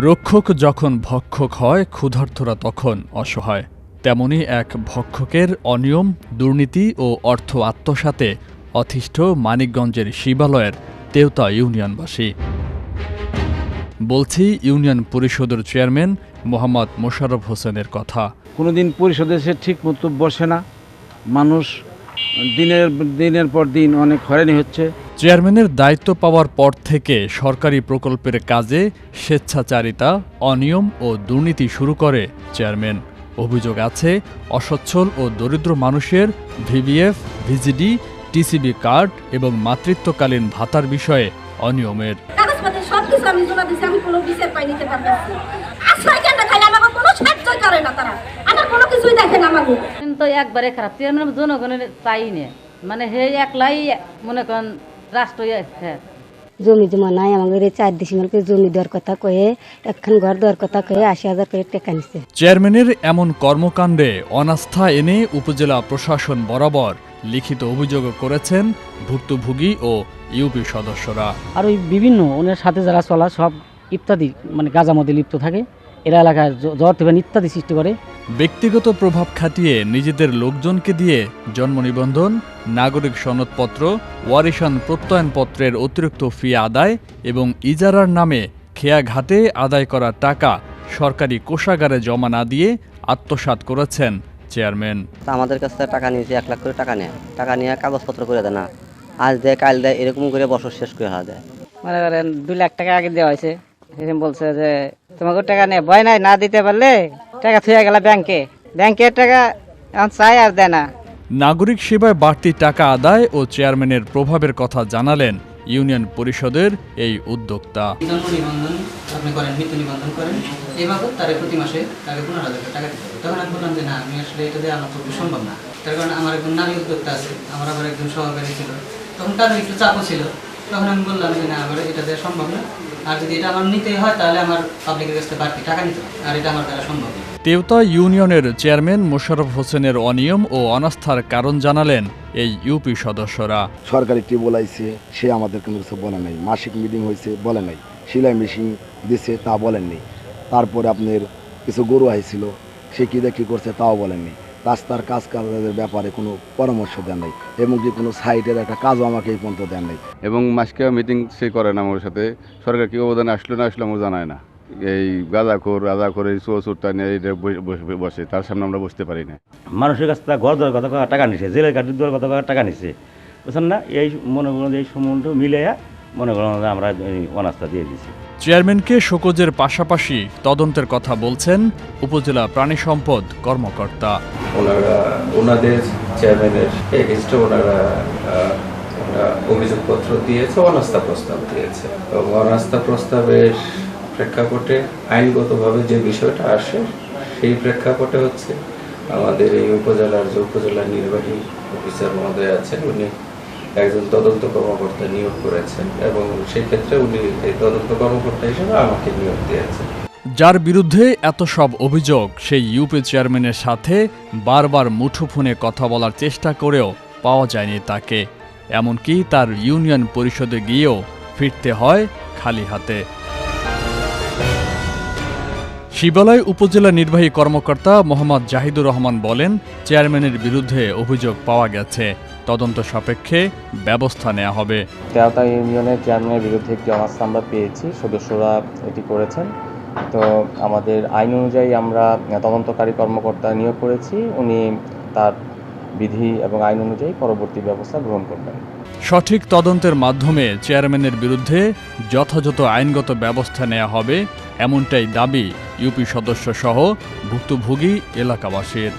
রক্ষক যখন ভক্ষক হয়, ক্ষুধার্তরা তখন অসহায়। তেমনি এক ভক্ষকের অনিয়ম, দুর্নীতি ও অর্থ আত্মসাতে অথিষ্ঠ মানিকগঞ্জের শিবালয়ের তেওতা ইউনিয়নবাসী। বলছি ইউনিয়ন পরিষদের চেয়ারম্যান মোহাম্মদ মোশাররফ হোসেনের কথা। কোনোদিন পরিষদে সে ঠিক মতো বসে না। মানুষ দিনের দিনের পর দিন অনেক হয়রানি হচ্ছে। চেয়ারম্যানের দায়িত্ব পাওয়ার পর থেকে সরকারি প্রকল্পের কাজে স্বেচ্ছাচারিতা অনিয়ম ও দুর্নীতি শুরু করে চেয়ারম্যান। অভিযোগ আছে অসচ্ছল ও দরিদ্র মানুষের ভিভিএফ ভিজিডি টিসিবি কার্ড এবং মাতৃত্বকালীন ভাতার বিষয়ে অনিয়মের। কাগজপত্র সব কিছু আমি জমা দিছি আমি কোনো বিচার পাই নিতে পারতেছি আশ্রয় কেন খাইলে আমাকে কোনো সাহায্য করে না তারা। আমার কোনো কিছুই দেখে না আমাকে। কিন্তু একবারে খারাপ। চেয়ারম্যান জনগণের চাই নে। মানে হে একলাই মনে করেন রাষ্ট্র হ্যাঁ জমি জমা নাই আমাদের চার ডিসিমালকে জমি দেওয়ার কথা কয়ে একখান ঘর দেওয়ার কথা কয়ে আশি হাজার করে টাকা নিচ্ছে চেয়ারম্যানের এমন কর্মকাণ্ডে অনাস্থা এনে উপজেলা প্রশাসন বরাবর লিখিত অভিযোগ করেছেন ভুক্তভোগী ও ইউপি সদস্যরা। আর ওই বিভিন্ন ওনার সাথে যারা চলা সব ইত্যাদি মানে গাজা মধ্যে লিপ্ত থাকে। এরা এলাকায় জ্বর থেকে ইত্যাদি সৃষ্টি করে। ব্যক্তিগত প্রভাব খাটিয়ে নিজেদের লোকজনকে দিয়ে জন্ম নিবন্ধন নাগরিক সনদপত্র ওয়ারিশান প্রত্যয়নপত্রের অতিরিক্ত ফি আদায় এবং ইজারার নামে খেয়াঘাটে আদায় করা টাকা সরকারি কোষাগারে জমা না দিয়ে আত্মসাৎ করেছেন চেয়ারম্যান। তা আমাদের কাছ থেকে টাকা নিয়েছে এক লাখ করে টাকা নেয়। টাকা নিয়ে কাগজপত্র করে দেয় না। আজ দেয় কাল দেয় এরকম করে বছর শেষ করে হওয়া যায় মনে করেন দুই লাখ টাকা আগে দেওয়া হয়েছে। সেদিন বলছে যে তোমাকে টাকা নেই ভয় নাই না দিতে পারলে টাকা থুয়ে গেল ব্যাংকে। ব্যাংকের টাকা এখন চাই আর দেয় না। নাগরিক সেবায় বাড়তি টাকা আদায় ও চেয়ারম্যানের প্রভাবের কথা জানালেন ইউনিয়ন পরিষদের এই উদ্যোক্তা। তখন আমি বললাম যে না আমি আসলে এটা দিয়ে আমার পক্ষে সম্ভব না। তার আমার একজন নারী উদ্যোক্তা আছে আমার আবার একজন সহকারী ছিল। তখন তাদের একটু চাপও ছিল। তখন আমি বললাম যে না আমার এটা দেওয়া সম্ভব না। আর যদি এটা আমার নিতে হয় তাহলে আমার পাবলিকের কাছ থেকে বাড়তি টাকা নিতে আর এটা আমার দ্বারা সম্ভব না। তেওতা ইউনিয়নের চেয়ারম্যান মোশাররফ হোসেনের অনিয়ম ও অনাস্থার কারণ জানালেন এই ইউপি সদস্যরা। সরকারি টিউবওয়েল আইছে সে আমাদের কোনো কিছু বলে নাই। মাসিক মিটিং হয়েছে বলে নাই। সেলাই মেশিন দিছে তা বলেননি। তারপরে আপনার কিছু গরু আইছিল সে কী দিয়ে কী করছে তাও বলেননি। রাস্তার কাজ কাজের ব্যাপারে কোনো পরামর্শ দেন নাই এবং কি কোনো সাইটের একটা কাজও আমাকে এই পর্যন্ত দেন নাই। এবং মাসকে মিটিং সে করে না আমার সাথে। সরকার কি অবদান আসলো না আসলো আমার জানায় না। এই গাঁদাখোর রাজাখোর এই চুয়াচুরটা নিয়ে এইটা বসে- তার সামনে আমরা বসতে পারি না। মানুষের কাছ থেকে ঘর দেওয়ার কথা টাকা নিছে? জেলের কাঠি দেওয়ার কথা টাকা নিছে? বুঝছেন না? এই মনে করুন এই সম্বন্ধ মিলাইয়া মনে করেন আমরা অনাস্থা দিয়ে দিছি চেয়ারম্যানকে শোকজের পাশাপাশি তদন্তের কথা বলছেন উপজেলা প্রাণী সম্পদ কর্মকর্তা। ওনারা ওনাদের চেয়ারম্যানের এগেনস্টে ওনারা ওনারা অভিযোগপত্র দিয়েছে অনাস্থা প্রস্তাব দিয়েছে। এবং অনাস্থা প্রস্তাবের প্রেক্ষাপটে আইনগতভাবে যে বিষয়টা আসে সেই প্রেক্ষাপটে হচ্ছে আমাদের এই উপজেলার যে উপজেলা নির্বাহী অফিসার মহোদয় আছেন উনি একজন তদন্ত কর্মকর্তা নিয়োগ করেছেন এবং সেই ক্ষেত্রে উনি এই তদন্ত কর্মকর্তা হিসেবে আমাকে নিয়োগ দিয়েছেন। যার বিরুদ্ধে এত সব অভিযোগ, সেই ইউপি চেয়ারম্যানের সাথে বারবার মুঠোফোনে কথা বলার চেষ্টা করেও পাওয়া যায়নি তাকে। এমনকি তার ইউনিয়ন পরিষদে গিয়েও ফিরতে হয় খালি হাতে। শিবালয় উপজেলা নির্বাহী কর্মকর্তা মোহাম্মদ জাহিদুর রহমান বলেন, চেয়ারম্যানের বিরুদ্ধে অভিযোগ পাওয়া গেছে। তদন্ত সাপেক্ষে ব্যবস্থা নেওয়া হবে। তেওতা ইউনিয়নের চেয়ারম্যানের বিরুদ্ধে একটি অনাস্থা আমরা পেয়েছি সদস্যরা এটি করেছেন। তো আমাদের আইন অনুযায়ী আমরা তদন্তকারী কর্মকর্তা নিয়োগ করেছি উনি তার বিধি এবং আইন অনুযায়ী পরবর্তী ব্যবস্থা গ্রহণ করবেন। সঠিক তদন্তের মাধ্যমে চেয়ারম্যানের বিরুদ্ধে যথাযথ আইনগত ব্যবস্থা নেওয়া হবে এমনটাই দাবি ইউপি সদস্য সহ ভুক্তভোগী এলাকাবাসীর।